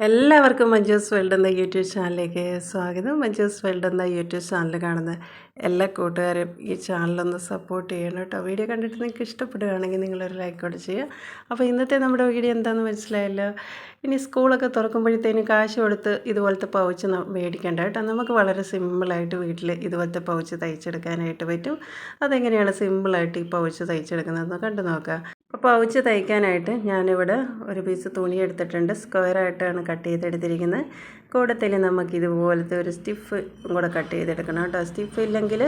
എല്ലാവർക്കും മഞ്ജൂസ് വേൾഡ് എന്ന യൂട്യൂബ് ചാനലിലേക്ക് സ്വാഗതം. മഞ്ജൂസ് വേൾഡ് എന്ന യൂട്യൂബ് ചാനൽ കാണുന്ന എല്ലാ കൂട്ടുകാരും ഈ ചാനലൊന്ന് സപ്പോർട്ട് ചെയ്യണം കേട്ടോ. വീഡിയോ കണ്ടിട്ട് നിങ്ങൾക്ക് ഇഷ്ടപ്പെടുകയാണെങ്കിൽ നിങ്ങളൊരു ലൈക്ക് കൂടെ ചെയ്യുക. അപ്പോൾ ഇന്നത്തെ നമ്മുടെ വീഡിയോ എന്താണെന്ന് മനസ്സിലായല്ലോ? ഇനി സ്കൂളൊക്കെ തുറക്കുമ്പോഴത്തേനും കാശ് കൊടുത്ത് ഇതുപോലത്തെ പൗച്ച് മേടിക്കേണ്ട കേട്ടോ. നമുക്ക് വളരെ സിമ്പിളായിട്ട് വീട്ടിൽ ഇതുപോലത്തെ പൗച്ച് തയ്ച്ചെടുക്കാനായിട്ട് പറ്റും. അതെങ്ങനെയാണ് സിമ്പിളായിട്ട് ഈ പൗച്ച് തയ്ച്ചെടുക്കുന്നതെന്ന് കണ്ടു നോക്കാം. പൗച്ച് തയ്ക്കാനായിട്ട് ഞാനിവിടെ ഒരു പീസ് തുണി എടുത്തിട്ടുണ്ട് സ്ക്വയറായിട്ടാണ് കട്ട് ചെയ്തെടുത്തിരിക്കുന്നത്. കൂടത്തിൽ നമുക്ക് ഇതുപോലത്തെ ഒരു സ്റ്റിഫ് കൂടെ കട്ട് ചെയ്തെടുക്കണം കേട്ടോ. സ്റ്റിഫ് ഇല്ലെങ്കിൽ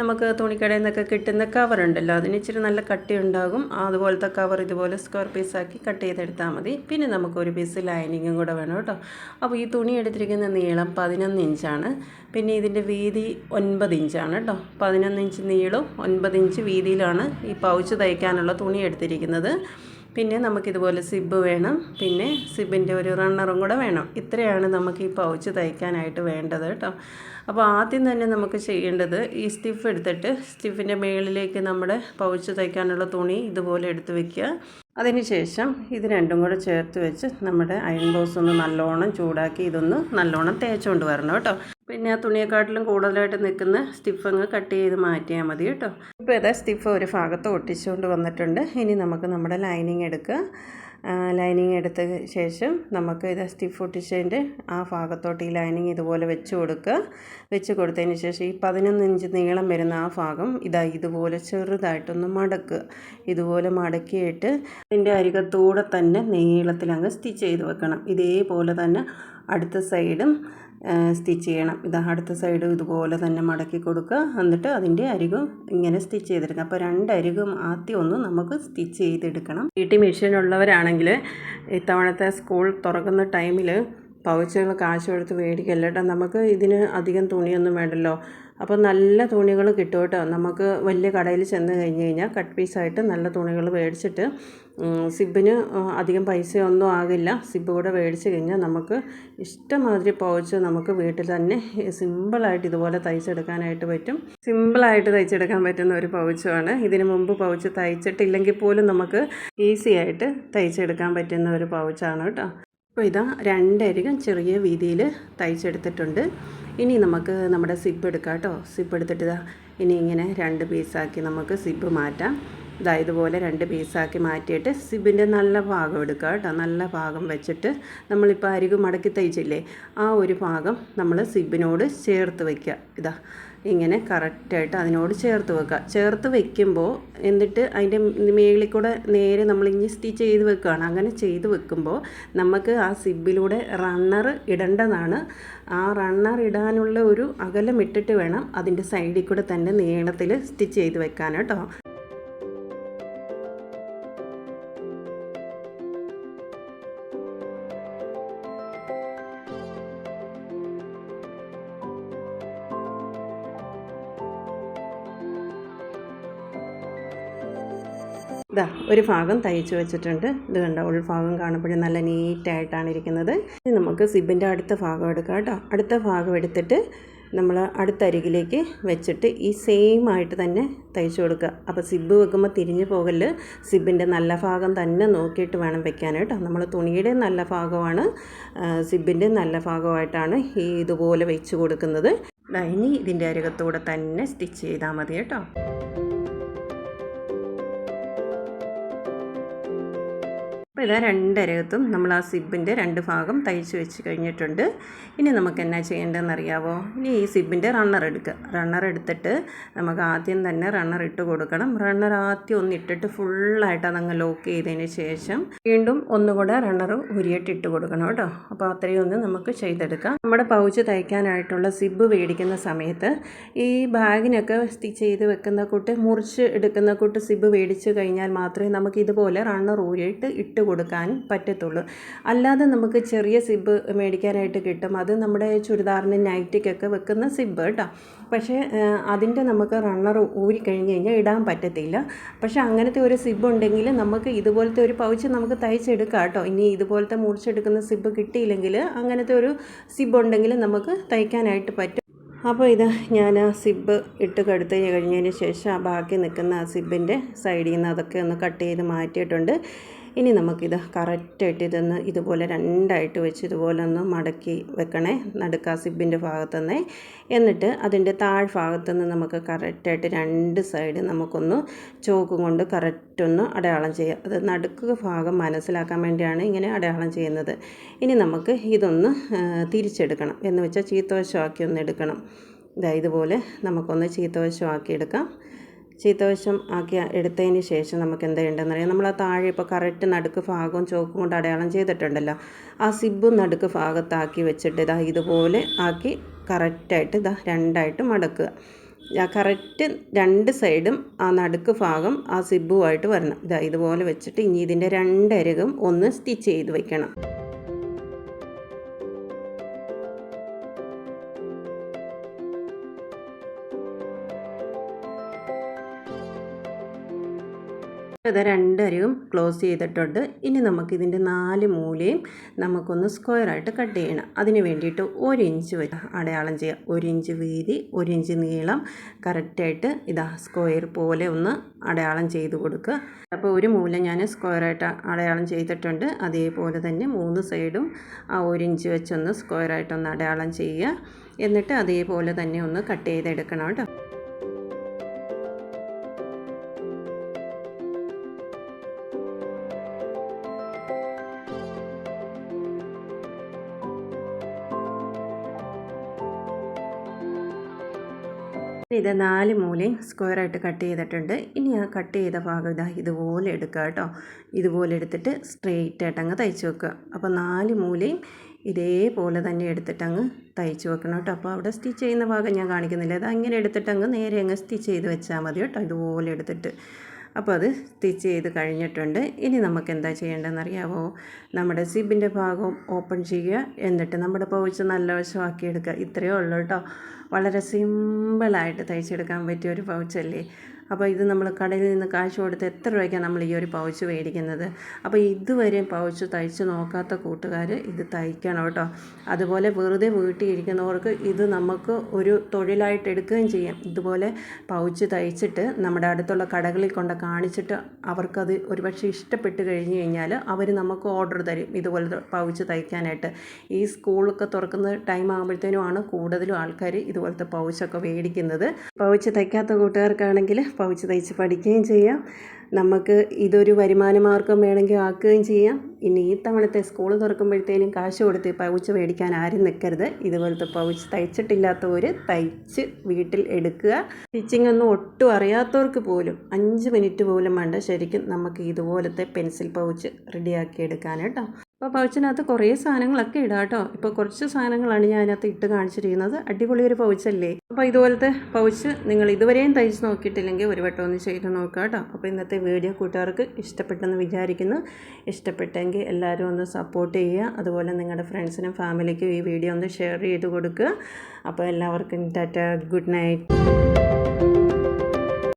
നമുക്ക് തുണിക്കടയിൽ നിന്നൊക്കെ കിട്ടുന്ന കവർ ഉണ്ടല്ലോ അതിന് ഇച്ചിരി നല്ല കട്ടി ഉണ്ടാകും. അതുപോലത്തെ കവർ ഇതുപോലെ സ്ക്വയർ പീസാക്കി കട്ട് ചെയ്തെടുത്താൽ മതി. പിന്നെ നമുക്ക് ഒരു പീസ് ലൈനിങ്ങും കൂടെ വേണം കേട്ടോ. അപ്പോൾ ഈ തുണി എടുത്തിരിക്കുന്ന നീളം പതിനൊന്ന് ഇഞ്ചാണ് പിന്നെ ഇതിന്റെ വീതി ഒൻപത് ഇഞ്ചാണ് കേട്ടോ. പതിനൊന്ന് ഇഞ്ച് നീളവും ഒൻപത് ഇഞ്ച് വീതിയിലാണ് ഈ പൗച്ച് തയ്ക്കാനുള്ള തുണി എടുത്തിരിക്കുന്നത്. പിന്നെ നമുക്കിതുപോലെ സിബ് വേണം. പിന്നെ സിബിന്റെ ഒരു റണ്ണറും കൂടെ വേണം. ഇത്രയാണ് നമുക്ക് ഈ പൗച്ച് തയ്ക്കാനായിട്ട് വേണ്ടത് കേട്ടോ. അപ്പോൾ ആദ്യം തന്നെ നമുക്ക് ചെയ്യേണ്ടത് ഈ സ്റ്റിഫ് എടുത്തിട്ട് സ്റ്റിഫിന്റെ മുകളിലേക്ക് നമ്മുടെ പൗച്ച് തയ്ക്കാനുള്ള തുണി ഇതുപോലെ എടുത്ത് വെക്കുക. അതിനുശേഷം ഇത് രണ്ടും കൂടെ ചേർത്ത് വെച്ച് നമ്മുടെ അയൺ ബോക്സ് ഒന്ന് നല്ലോണം ചൂടാക്കി ഇതൊന്ന് നല്ലോണം തേച്ചുകൊണ്ട് വരണം കേട്ടോ. പിന്നെ ആ തുണിയെക്കാട്ടിലും കൂടുതലായിട്ട് നിൽക്കുന്ന സ്റ്റിഫ് അങ്ങ് കട്ട് ചെയ്ത് മാറ്റിയാൽ മതി കേട്ടോ. ഇപ്പോൾ ഏതാ സ്റ്റിഫ് ഒരു ഭാഗത്ത് ഒട്ടിച്ചുകൊണ്ട് വന്നിട്ടുണ്ട്. ഇനി നമുക്ക് നമ്മുടെ ലൈനിങ് എടുക്കുക ലൈനിങ് എടുത്ത ശേഷം നമുക്ക് ഇത് സ്റ്റിഫ് ഒട്ടിച്ചതിന്റെ ആ ഭാഗത്തോട്ട് ഈ ലൈനിങ് ഇതുപോലെ വെച്ച് കൊടുക്കുക. വെച്ച് കൊടുത്തതിന് ശേഷം ഈ പതിനൊന്ന് ഇഞ്ച് നീളം വരുന്ന ആ ഭാഗം ഇതാ ഇതുപോലെ ചെറുതായിട്ടൊന്ന് മടക്കുക. ഇതുപോലെ മടക്കിയിട്ട് ഇതിന്റെ അരികത്തൂടെ തന്നെ നീളത്തിലങ്ങ് സ്റ്റിച്ച് ചെയ്ത് വെക്കണം. ഇതേപോലെ തന്നെ അടുത്ത സൈഡും സ്റ്റിച്ച് ചെയ്യണം. ഇത് അടുത്ത സൈഡ് ഇതുപോലെ തന്നെ മടക്കി കൊടുക്കുക. എന്നിട്ട് അതിന്റെ അരികും ഇങ്ങനെ സ്റ്റിച്ച് ചെയ്തെടുക്കുക. അപ്പോൾ രണ്ട് അരികും ആദ്യം ഒന്ന് നമുക്ക് സ്റ്റിച്ച് ചെയ്തെടുക്കണം. വീട്ടിൽ മെഷീൻ ഉള്ളവരാണെങ്കിൽ ഇത്തവണത്തെ സ്കൂൾ തുറക്കുന്ന ടൈമിൽ പൗച്ചുകൾ കാശ് കൊടുത്ത് മേടിക്കല്ല കേട്ടോ നമുക്ക് ഇതിന് അധികം തുണിയൊന്നും വേണ്ടല്ലോ. അപ്പോൾ നല്ല തുണികൾ കിട്ടും കേട്ടോ നമുക്ക് വലിയ കടയിൽ ചെന്ന് കഴിഞ്ഞ് കഴിഞ്ഞാൽ കട്ട് പീസായിട്ട് നല്ല തുണികൾ മേടിച്ചിട്ട് സിബിന് അധികം പൈസയൊന്നും ആകില്ല. സിബ് കൂടെ മേടിച്ച് കഴിഞ്ഞാൽ നമുക്ക് ഇഷ്ടമാതിരി പൗച്ച് നമുക്ക് വീട്ടിൽ തന്നെ സിമ്പിളായിട്ട് ഇതുപോലെ തയ്ച്ചെടുക്കാനായിട്ട് പറ്റും. സിമ്പിളായിട്ട് തയ്ച്ചെടുക്കാൻ പറ്റുന്ന ഒരു പൗച്ചുമാണ്. ഇതിന് മുമ്പ് പൗച്ച് തയ്ച്ചിട്ടില്ലെങ്കിൽ പോലും നമുക്ക് ഈസി ആയിട്ട് തയ്ച്ചെടുക്കാൻ പറ്റുന്ന ഒരു പൗച്ചാണ് കേട്ടോ. അപ്പോൾ ഇതാ രണ്ടരികം ചെറിയ രീതിയിൽ തയ്ച്ചെടുത്തിട്ടുണ്ട്. ഇനി നമുക്ക് നമ്മുടെ സിപ്പ് എടുക്കാം കേട്ടോ. സിബ് എടുത്തിട്ട് ഇതാ ഇനി ഇങ്ങനെ രണ്ട് പീസാക്കി നമുക്ക് സിപ്പ് മാറ്റാം. ഇതാ ഇതുപോലെ രണ്ട് പീസാക്കി മാറ്റിയിട്ട് സിബിന്റെ നല്ല ഭാഗം എടുക്കുക കേട്ടോ. നല്ല ഭാഗം വെച്ചിട്ട് നമ്മളിപ്പോൾ അരികു മടക്കി തയ്ച്ചില്ലേ ആ ഒരു ഭാഗം നമ്മൾ സിബിനോട് ചേർത്ത് വയ്ക്കുക ഇതാ ഇങ്ങനെ കറക്റ്റായിട്ട് അതിനോട് ചേർത്ത് വെക്കുക. ചേർത്ത് വെക്കുമ്പോൾ എന്നിട്ട് അതിന്റെ മേളിൽ കൂടെ നേരെ നമ്മൾ ഇനി സ്റ്റിച്ച് ചെയ്ത് വെക്കുകയാണ്. അങ്ങനെ ചെയ്ത് വെക്കുമ്പോൾ നമുക്ക് ആ സിബിലൂടെ റണ്ണർ ഇടേണ്ടതാണ്. ആ റണ്ണർ ഇടാനുള്ള ഒരു അകലം ഇട്ടിട്ട് വേണം അതിന്റെ സൈഡിൽ കൂടെ തന്നെ നീളത്തിൽ സ്റ്റിച്ച് ചെയ്ത് വെക്കാൻ കേട്ടോ. ഇതാ ഒരു ഭാഗം തയ്ച്ചു വെച്ചിട്ടുണ്ട്. ഇത് കണ്ട ഉൾഭാഗം കാണുമ്പോഴും നല്ല നീറ്റായിട്ടാണ് ഇരിക്കുന്നത്. ഇനി നമുക്ക് സിബിന്റെ അടുത്ത ഭാഗം എടുക്കാം കേട്ടോ. അടുത്ത ഭാഗം എടുത്തിട്ട് നമ്മൾ അടുത്ത അരികിലേക്ക് വെച്ചിട്ട് ഈ സെയിം ആയിട്ട് തന്നെ തയ്ച്ചു കൊടുക്കുക. അപ്പോൾ സിബ് വെക്കുമ്പോൾ തിരിഞ്ഞു പോകൽ സിബിന്റെ നല്ല ഭാഗം തന്നെ നോക്കിയിട്ട് വേണം വെക്കാൻ കേട്ടോ. നമ്മൾ തുണിയുടെ നല്ല ഭാഗമാണ് സിബിന്റെ നല്ല ഭാഗമായിട്ടാണ് ഈ ഇതുപോലെ വെച്ച് കൊടുക്കുന്നത്. ഇനി ഇതിന്റെ അരികത്തൂടെ തന്നെ സ്റ്റിച്ച് ചെയ്താൽ മതി കേട്ടോ. ഇതാ രണ്ടരകത്തും നമ്മൾ ആ സിബിന്റെ രണ്ട് ഭാഗം തയ്ച്ച് വെച്ച് കഴിഞ്ഞിട്ടുണ്ട്. ഇനി നമുക്ക് എന്നാ ചെയ്യേണ്ടതെന്ന് അറിയാവോ ഇനി ഈ സിബിന്റെ റണ്ണർ എടുക്കുക റണ്ണർ എടുത്തിട്ട് നമുക്ക് ആദ്യം തന്നെ റണ്ണർ ഇട്ട് കൊടുക്കണം. റണ്ണർ ആദ്യം ഒന്ന് ഇട്ടിട്ട് ഫുള്ളായിട്ട് അതങ്ങ് ലോക്ക് ചെയ്തതിന് ശേഷം വീണ്ടും ഒന്നുകൂടെ റണ്ണർ ഉരിയിട്ട് ഇട്ട് കൊടുക്കണം കേട്ടോ. അപ്പോൾ അത്രയും ഒന്ന് നമുക്ക് ചെയ്തെടുക്കാം. നമ്മുടെ പൗച്ച് തയ്ക്കാനായിട്ടുള്ള സിബ് മേടിക്കുന്ന സമയത്ത് ഈ ബാഗിനൊക്കെ സ്റ്റിച്ച് ചെയ്ത് വെക്കുന്ന കൂട്ട് മുറിച്ച് എടുക്കുന്ന കൂട്ട് സിബ് മേടിച്ച് കഴിഞ്ഞാൽ മാത്രമേ നമുക്ക് ഇതുപോലെ റണ്ണർ ഊരിയിട്ട് ഇട്ട് കൊടുക്കാൻ പറ്റത്തുള്ളൂ. അല്ലാതെ നമുക്ക് ചെറിയ സിബ് മേടിക്കാനായിട്ട് കിട്ടും. അത് നമ്മുടെ ചുരിദാറിന് നൈറ്റിക്കൊക്കെ വെക്കുന്ന സിബ് കേട്ടോ. പക്ഷേ അതിന്റെ നമുക്ക് റണ്ണർ ഊരി കഴിഞ്ഞ് കഴിഞ്ഞാൽ ഇടാൻ പറ്റത്തില്ല. പക്ഷേ അങ്ങനത്തെ ഒരു സിബ് ഉണ്ടെങ്കിൽ നമുക്ക് ഇതുപോലത്തെ ഒരു പൗച്ച് നമുക്ക് തയ്ച്ചെടുക്കാം കേട്ടോ. ഇനി ഇതുപോലത്തെ മുറിച്ചെടുക്കുന്ന സിബ് കിട്ടിയില്ലെങ്കിൽ അങ്ങനത്തെ ഒരു സിബ് ഉണ്ടെങ്കിൽ നമുക്ക് തയ്ക്കാനായിട്ട് പറ്റും. അപ്പോൾ ഇത് ഞാൻ ആ സിബ് ഇട്ട് കടുത്ത് കഴിഞ്ഞതിന് ശേഷം ആ ബാക്കി നിൽക്കുന്ന ആ സിബിന്റെ സൈഡിൽ നിന്ന് അതൊക്കെ ഒന്ന് കട്ട് ചെയ്ത് മാറ്റിയിട്ടുണ്ട്. ഇനി നമുക്കിത് കറക്റ്റായിട്ട് ഇതൊന്ന് ഇതുപോലെ രണ്ടായിട്ട് വെച്ച് ഇതുപോലെ ഒന്ന് മടക്കി വെക്കണേ. നടുക്കാ സിബിന്റെ ഭാഗത്തുനിന്ന്. എന്നിട്ട് അതിന്റെ താഴ്ഭാഗത്തു നിന്ന് നമുക്ക് കറക്റ്റായിട്ട് രണ്ട് സൈഡ് നമുക്കൊന്ന് ചോക്ക് കൊണ്ട് കറക്റ്റ് ഒന്ന് അടയാളം ചെയ്യാം. അത് നടുക്ക് ഭാഗം മനസ്സിലാക്കാൻ വേണ്ടിയാണ് ഇങ്ങനെ അടയാളം ചെയ്യുന്നത്. ഇനി നമുക്ക് ഇതൊന്ന് തിരിച്ചെടുക്കണം. എന്ന് വെച്ചാൽ ചീത്തവശമാക്കി ഒന്ന് എടുക്കണം. ഇതാ ഇതുപോലെ നമുക്കൊന്ന് ചീത്തവശമാക്കി എടുക്കാം. ചീത്തവശം ആക്കി എടുത്തതിന് ശേഷം നമുക്ക് എന്താ ഉണ്ടെന്നറിയാം നമ്മൾ ആ താഴെ ഇപ്പോൾ കറക്റ്റ് നടുക്ക് ഭാഗവും ചോക്കും കൊണ്ട് അടയാളം ചെയ്തിട്ടുണ്ടല്ലോ. ആ സിബും നടുക്ക് ഭാഗത്താക്കി വെച്ചിട്ട് ഇതാ ഇതുപോലെ ആക്കി കറക്റ്റായിട്ട് ഇതാ രണ്ടായിട്ട് മടക്കുക. കറക്റ്റ് രണ്ട് സൈഡും ആ നടുക്ക് ഭാഗം ആ സിബുമായിട്ട് വരണം. ഇതാ ഇതുപോലെ വെച്ചിട്ട് ഇനി ഇതിന്റെ രണ്ടരകും ഒന്ന് സ്റ്റിച്ച് ചെയ്ത് വെക്കണം. ഇത് രണ്ടരയും ക്ലോസ് ചെയ്തിട്ടുണ്ട്. ഇനി നമുക്കിതിന്റെ നാല് മൂലയും നമുക്കൊന്ന് സ്ക്വയറായിട്ട് കട്ട് ചെയ്യണം. അതിന് വേണ്ടിയിട്ട് ഒരു ഇഞ്ച് അടയാളം ചെയ്യുക ഒരു ഇഞ്ച് വീതി ഒരു ഇഞ്ച് നീളം. കറക്റ്റായിട്ട് ഇതാ സ്ക്വയർ പോലെ ഒന്ന് അടയാളം ചെയ്ത് കൊടുക്കുക. അപ്പോൾ ഒരു മൂല ഞാൻ സ്ക്വയറായിട്ട് അടയാളം ചെയ്തിട്ടുണ്ട്. അതേപോലെ തന്നെ മൂന്ന് സൈഡും ആ ഒരു ഇഞ്ച് വെച്ചൊന്ന് സ്ക്വയറായിട്ടൊന്ന് അടയാളം ചെയ്യുക. എന്നിട്ട് അതേപോലെ തന്നെ ഒന്ന് കട്ട് ചെയ്തെടുക്കണം കേട്ടോ. ഇത് നാല് മൂലയും സ്ക്വയറായിട്ട് കട്ട് ചെയ്തിട്ടുണ്ട്. ഇനി ആ കട്ട് ചെയ്ത ഭാഗം ഇതാ ഇതുപോലെ എടുക്കുക കേട്ടോ. ഇതുപോലെ എടുത്തിട്ട് സ്ട്രെയിറ്റ് ആയിട്ട് അങ്ങ് തയ്ച്ച് വെക്കുക. അപ്പോൾ നാല് മൂലയും ഇതേപോലെ തന്നെ എടുത്തിട്ട് അങ്ങ് തയ്ച്ച് വെക്കണം കേട്ടോ. അപ്പോൾ അവിടെ സ്റ്റിച്ച് ചെയ്യുന്ന ഭാഗം ഞാൻ കാണിക്കുന്നില്ല. അത് അങ്ങനെ എടുത്തിട്ട് അങ്ങ് നേരെ അങ്ങ് സ്റ്റിച്ച് ചെയ്ത് വെച്ചാൽ മതി കേട്ടോ. ഇതുപോലെ എടുത്തിട്ട്. അപ്പോൾ അത് സ്റ്റിച്ച് ചെയ്ത് കഴിഞ്ഞിട്ടുണ്ട്. ഇനി നമുക്ക് എന്താ ചെയ്യേണ്ടതെന്ന് അറിയാമോ നമ്മുടെ സിബിന്റെ ഭാഗം ഓപ്പൺ ചെയ്യുക. എന്നിട്ട് നമ്മുടെ പൗച്ച് നല്ല വശമാക്കി എടുക്കുക ഇത്രയേ ഉള്ളൂ കേട്ടോ. വളരെ സിമ്പിളായിട്ട് തയ്ച്ചെടുക്കാൻ പറ്റിയ ഒരു പൗച്ചല്ലേ? അപ്പോൾ ഇത് നമ്മൾ കടയിൽ നിന്ന് കാശ് കൊടുത്ത് എത്ര രൂപയ്ക്കാണ് നമ്മൾ ഈ ഒരു പൗച്ച് മേടിക്കുന്നത്? അപ്പോൾ ഇതുവരെ പൗച്ച് തയ്ച്ച് നോക്കാത്ത കൂട്ടുകാർ ഇത് തയ്ക്കണം കേട്ടോ. അതുപോലെ വെറുതെ വീട്ടിൽ ഇരിക്കുന്നവർക്ക് ഇത് നമുക്ക് ഒരു തൊഴിലായിട്ട് എടുക്കുകയും ചെയ്യാം. ഇതുപോലെ പൗച്ച് തയ്ച്ചിട്ട് നമ്മുടെ അടുത്തുള്ള കടകളിൽ കൊണ്ട് കാണിച്ചിട്ട് അവർക്കത് ഒരുപക്ഷെ ഇഷ്ടപ്പെട്ട് കഴിഞ്ഞ് കഴിഞ്ഞാൽ അവർ നമുക്ക് ഓർഡർ തരും ഇതുപോലെ പൗച്ച് തയ്ക്കാനായിട്ട്. ഈ സ്കൂളൊക്കെ തുറക്കുന്ന ടൈം ആകുമ്പോഴത്തേനുമാണ് കൂടുതലും ആൾക്കാർ ഇതുപോലത്തെ പൗച്ചൊക്കെ മേടിക്കുന്നത്. പൗച്ച് തയ്ക്കാത്ത കൂട്ടുകാർക്കാണെങ്കിൽ പൗച്ച് തയ്ച്ച് പഠിക്കുകയും ചെയ്യാം. നമുക്ക് ഇതൊരു വരുമാന മാർഗം വേണമെങ്കിൽ ആക്കുകയും ചെയ്യാം. ഇനി ഈ തവണത്തെ സ്കൂൾ തുറക്കുമ്പോഴത്തേനും കാശ് കൊടുത്ത് പൗച്ച് മേടിക്കാൻ ആരും നിൽക്കരുത് ഇതുപോലത്തെ പൗച്ച് തയ്ച്ചിട്ടില്ലാത്തവർ തയ്ച്ച് വീട്ടിൽ എടുക്കുക. സ്റ്റിച്ചിങ് ഒന്നും ഒട്ടും അറിയാത്തവർക്ക് പോലും അഞ്ച് മിനിറ്റ് പോലും വേണ്ട ശരിക്കും നമുക്ക് ഇതുപോലത്തെ പെൻസിൽ പൗച്ച് റെഡിയാക്കി എടുക്കാൻ കേട്ടോ. അപ്പോൾ പൗച്ചിനകത്ത് കുറേ സാധനങ്ങളൊക്കെ ഇടാം കേട്ടോ. ഇപ്പോൾ കുറച്ച് സാധനങ്ങളാണ് ഞാൻ അതിനകത്ത് ഇട്ട് കാണിച്ചിരിക്കുന്നത്. അടിപൊളി ഒരു പൗച്ചല്ലേ? അപ്പോൾ ഇതുപോലത്തെ പൗച്ച് നിങ്ങൾ ഇതുവരെയും തയ്ച്ച് നോക്കിയിട്ടില്ലെങ്കിൽ ഒരു വട്ടം ഒന്ന് ചെയ്ത് നോക്കുക കേട്ടോ. അപ്പോൾ ഇന്നത്തെ വീഡിയോ കൂട്ടുകാർക്ക് ഇഷ്ടപ്പെട്ടെന്ന് വിചാരിക്കുന്നു. ഇഷ്ടപ്പെട്ടെങ്കിൽ എല്ലാവരും ഒന്ന് സപ്പോർട്ട് ചെയ്യുക. അതുപോലെ നിങ്ങളുടെ ഫ്രണ്ട്സിനും ഫാമിലിക്കും ഈ വീഡിയോ ഒന്ന് ഷെയർ ചെയ്ത് കൊടുക്കുക. അപ്പോൾ എല്ലാവർക്കും ടാറ്റ ഗുഡ് നൈറ്റ്